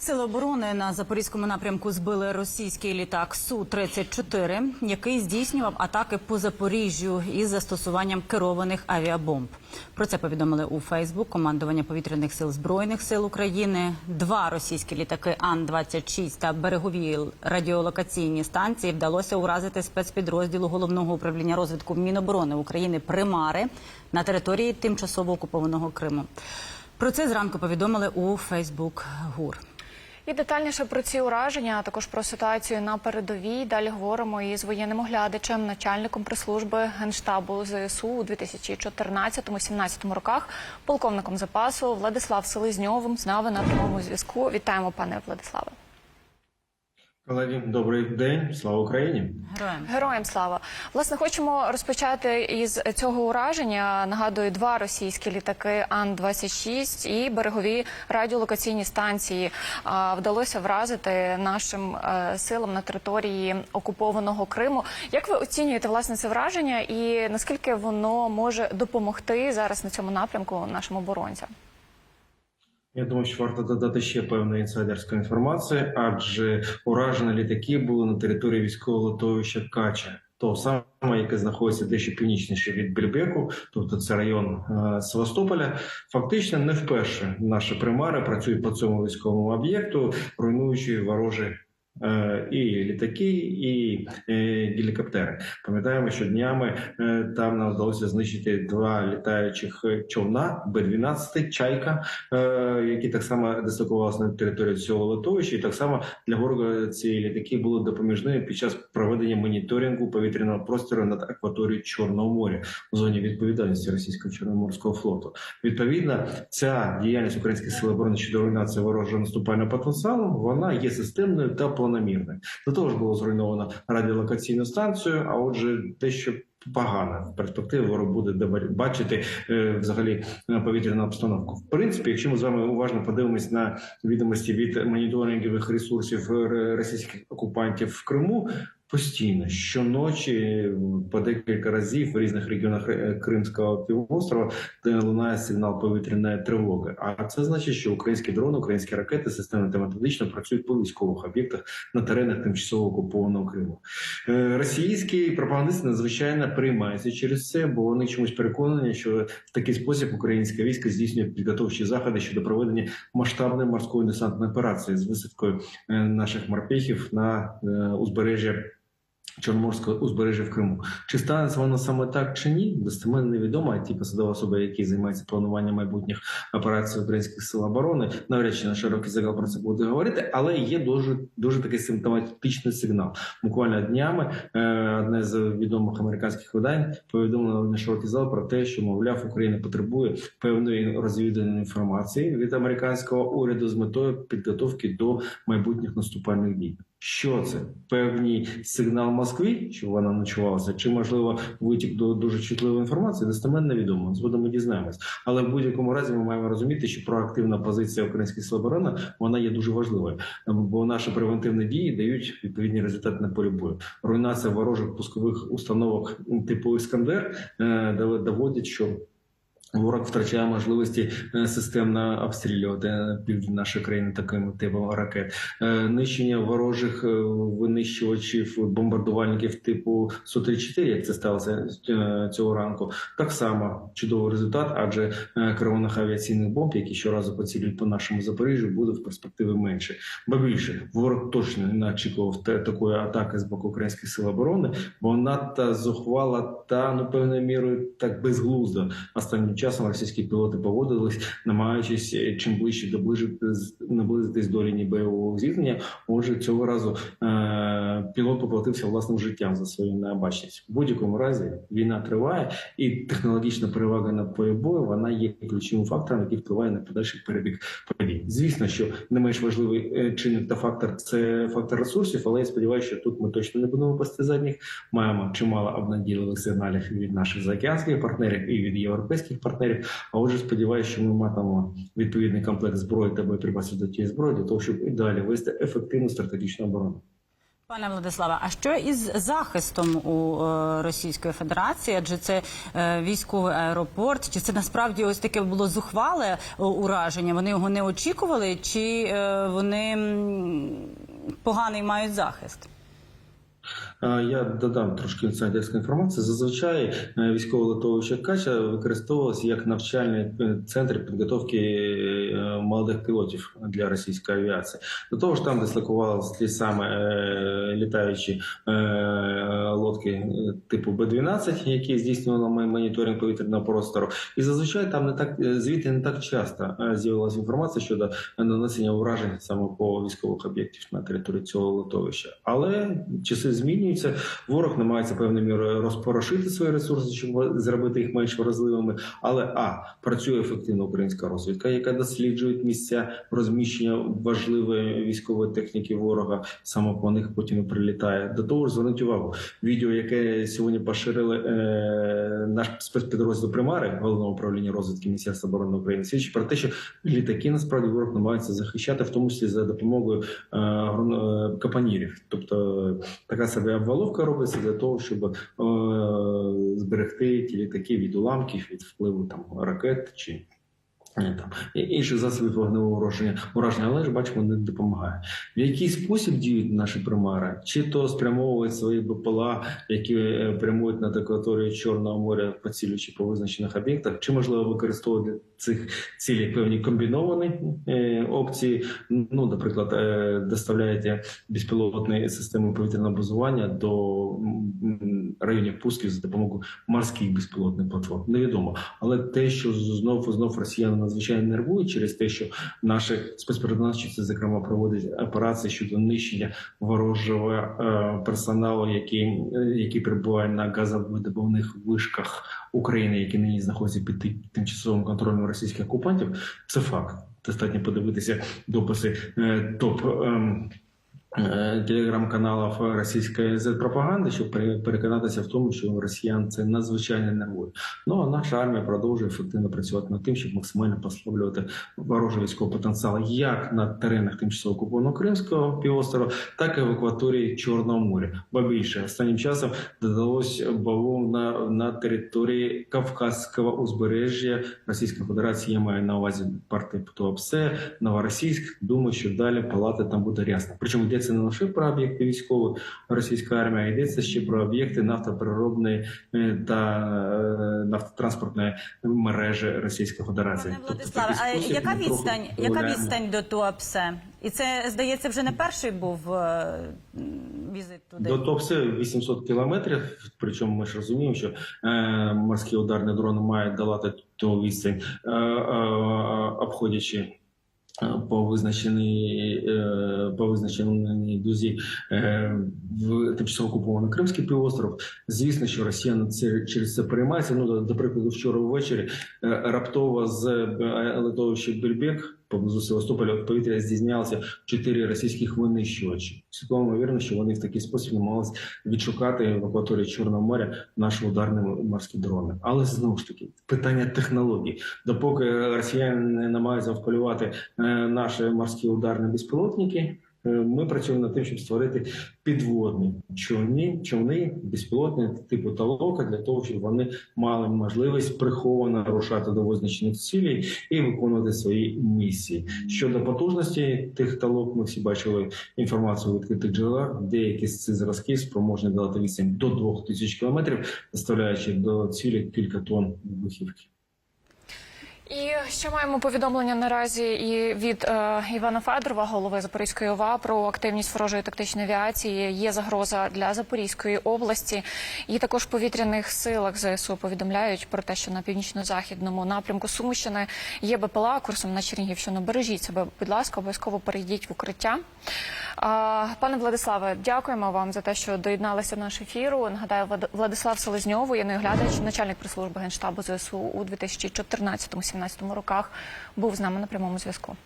Сили оборони на запорізькому напрямку збили російський літак су 34 який здійснював атаки по Запоріжжю із застосуванням керованих авіабомб. Про це повідомили у Фейсбук командування повітряних сил збройних сил України. Два російські літаки Ан-26 та берегові радіолокаційні станції вдалося уразити спецпідрозділу головного управління розвитку Міноборони України Примари на території тимчасово окупованого Криму. Про це зранку повідомили у Фейсбук ГУР. І детальніше про ці ураження, а також про ситуацію на передовій. Далі говоримо із воєнним оглядачем, начальником прес-служби генштабу ЗСУ у 2014-2017 роках, полковником запасу Владислав Селезньовим з нами на прямому зв'язку. Вітаємо, пане Владиславе. Колеги, добрий день, слава Україні. Героям. Героям слава. Власне, хочемо розпочати із цього ураження. Нагадую, два російські літаки Ан-26 і берегові радіолокаційні станції а, вдалося вразити нашим е, силам на території окупованого Криму. Як ви оцінюєте власне це враження, і наскільки воно може допомогти зараз на цьому напрямку нашим оборонцям? Я думаю, що варто додати ще певної інсайдерської інформації, адже уражені літаки були на території військового литовища Кача. То саме, яке знаходиться дещо північніше від Більбеку, тобто це район е, Севастополя. Фактично, не вперше наші примари працюють по цьому військовому об'єкту, руйнуючи ворожі і літаки, і е, гелікоптери. Пам'ятаємо, що днями е, там нам вдалося знищити два літаючих човна Б-12 Чайка, е, які так само дислокувалися на території цього литовища, і так само для ворога ці літаки були допоміжними під час проведення моніторингу повітряного простору над акваторією Чорного моря у зоні відповідальності російського чорноморського флоту. Відповідно, ця діяльність українських сил оборони щодо руйнації ворожого наступального потенціалу вона є системною та планомірною. До того ж було зруйновано радіолокаційну станцію, а отже, дещо що в перспектива буде бачити е, взагалі е, повітряну обстановку. В принципі, якщо ми з вами уважно подивимось на відомості від моніторингових ресурсів російських окупантів в Криму. Постійно щоночі по декілька разів в різних регіонах е, Кримського півострова де лунає сигнал повітряної тривоги. А це значить, що українські дрони, українські ракети системно та методично працюють по військових об'єктах на теренах тимчасово окупованого Криму. Е, Російські пропагандисти надзвичайно приймаються через це, бо вони чомусь переконані, що в такий спосіб українське військо здійснює підготовчі заходи щодо проведення масштабної морської десантної операції з висадкою е, наших морпехів на узбережжя. Чорноморського узбережжя в Криму. Чи станеться воно саме так чи ні? Достеменно невідомо. А ті посадові особи, які займаються плануванням майбутніх операцій українських сил оборони, навряд чи на широкий загал про це буде говорити, але є дуже дуже такий симптоматичний сигнал. Буквально днями е, одне з відомих американських видань повідомило на широкий зал про те, що мовляв Україна потребує певної розвідувальної інформації від американського уряду з метою підготовки до майбутніх наступальних дій. Що це? Певний сигнал Москві, що вона ночувалася, чи можливо витік до дуже чутливої інформації, достеменно невідомо. Згодом ми дізнаємось. Але в будь-якому разі ми маємо розуміти, що проактивна позиція українських сил оборони вона є дуже важливою, бо наші превентивні дії дають відповідні результати на полі бою. Руйнація ворожих пускових установок типу Іскандер е, доводить, що Ворог втрачає можливості е, системно обстрілювати південь нашої країни такими типами ракет. Е, Нищення ворожих е, винищувачів бомбардувальників типу Су-34, як це сталося цього ранку, так само чудовий результат, адже керованих авіаційних бомб, які щоразу поцілюють по нашому Запоріжжю, буде в перспективі менше. Бо більше ворог точно не очікував такої атаки з боку українських сил оборони, бо надто зухвала та ну певною мірою так безглуздо останнім часом російські пілоти поводились, намагаючись е, чим ближче доближити наблизитись до лінії бойового зіткнення. Отже, цього разу е- пілот поплатився власним життям за свою необачність. В будь-якому разі війна триває, і технологічна перевага на полі бою вона є ключовим фактором, який впливає на подальший перебіг подій. Звісно, що не менш важливий е, чинник та фактор це фактор ресурсів, але я сподіваюся, що тут ми точно не будемо пасти задніх. Маємо чимало обнадійливих сигналів від наших заокеанських партнерів і від європейських партнерів. А отже, сподіваюся, що ми матимемо відповідний комплект зброї та боєприпасів до тієї зброї для того, щоб і далі вести ефективну стратегічну оборону. Пане Владиславе, а що із захистом у е, Російської Федерації? Адже це е, військовий аеропорт. Чи це насправді ось таке було зухвале е, ураження? Вони його не очікували, чи вони поганий мають захист? Я додам трошки інсайдерської інформації. Зазвичай е, військове литовище Кача використовувалося як навчальний е, центр підготовки е, молодих пілотів для російської авіації. До того ж, там дислокувалися ті саме літаючі лодки типу Б-12, які здійснювали моніторинг повітряного простору. І зазвичай там не так звідти не так часто з'явилася інформація щодо нанесення уражень саме по військових об'єктів на території цього литовища. Але часи змінюються. Ворог намагається певною мірою розпорошити свої ресурси, щоб зробити їх менш вразливими. Але а працює ефективно українська розвідка, яка досліджує місця розміщення важливої військової техніки ворога. Саме по них потім і прилітає. До того ж, зверніть увагу, відео, яке сьогодні поширили е, наш спецпідрозділ Примари головного управління розвідки Міністерства оборони України, свідчить про те, що літаки насправді ворог намагається захищати, в тому числі за допомогою е, е, капонірів. Тобто така собі обваловка робиться для того, щоб е, зберегти ті літаки від уламків, від впливу там ракет чи. Там інших засобів вогневого ураження, ураження, але ж бачимо, не допомагає. В який спосіб діють наші примари? Чи то спрямовують свої БПЛА, які е, прямують над акваторією Чорного моря, поцілюючи по визначених об'єктах, чи можливо використовують для цих цілей певні комбіновані е, опції? Ну, наприклад, е, доставляєте безпілотні системи повітряного базування до районів пусків за допомогою морських безпілотних платформ. Невідомо. Але те, що знов знов росіяни надзвичайно нервують через те, що наші спецпризначенці, зокрема, проводять операції щодо нищення ворожого е, персоналу, який, е, який перебуває на газовидобувних вишках України, які нині знаходяться під ти- тимчасовим контролем російських окупантів. Це факт. Достатньо подивитися дописи е, топ. ем, Телеграм-каналів російської Z-пропаганди, щоб переконатися в тому, що росіян це надзвичайно нервує. Ну а наша армія продовжує ефективно працювати над тим, щоб максимально послаблювати ворожий військовий потенціал як на теренах тимчасово окупованого Кримського півострова, так і в акваторії Чорного моря. Ба більше останнім часом додалось бавов на, на території Кавказського узбережжя Російської Федерації. Я маю на увазі партії Туапсе, Новоросійськ. Думаю, що далі палати там буде рясно. Причому йдеться не лише про об'єкти військової російської армії, а йдеться ще про об'єкти нафтопереробної е, та е, нафтотранспортної мережі Російської Федерації. Пане Тобто, Владиславе, такий а яка відстань? Яка відстань до Туапсе? І це здається вже не перший був е, візит туди. До Топсе 800 кілометрів. Причому ми ж розуміємо, що морські ударні дрони мають долати ту відстань, обходячи. Е, По визначеній е, по визначеній дузі е, в тимчасово окупований Кримський півостров. Звісно, що росіяни це через це переймаються. Ну до, прикладу, вчора ввечері раптово з литовища Бельбек поблизу Севастополя повітря здійснялися чотири російських винищувачі. Цілком ймовірно, що вони в такий спосіб намагалися відшукати в акваторії Чорного моря наші ударні морські дрони. Але знову ж таки питання технологій. Допоки росіяни намагаються вполювати е, наші морські ударні безпілотники. Е, Ми працюємо над тим, щоб створити підводні човни, човни безпілотні типу талока для того, щоб вони мали можливість приховано рушати до визначених цілей і виконувати свої місії. Щодо потужності тих талок, ми всі бачили інформацію в відкритих джерелах. Деякі з цих зразків спроможні дати відстань до 2000 кілометрів, доставляючи до цілі кілька тонн вибухівки. І ще маємо повідомлення наразі і від е, Івана Федорова, голови Запорізької ОВА, про активність ворожої тактичної авіації. Є загроза для Запорізької області. І також в повітряних силах ЗСУ повідомляють про те, що на північно-західному напрямку Сумщини є БПЛА курсом на Чернігівщину. Бережіть себе, будь ласка, обов'язково перейдіть в укриття. Пане Владиславе, дякуємо вам за те, що доєдналися до нашого ефіру. Нагадаю, Влад- Владислав Селезньов, воєнний оглядач, начальник прес-служби генштабу ЗСУ у 2014-2017 роках, був з нами на прямому зв'язку.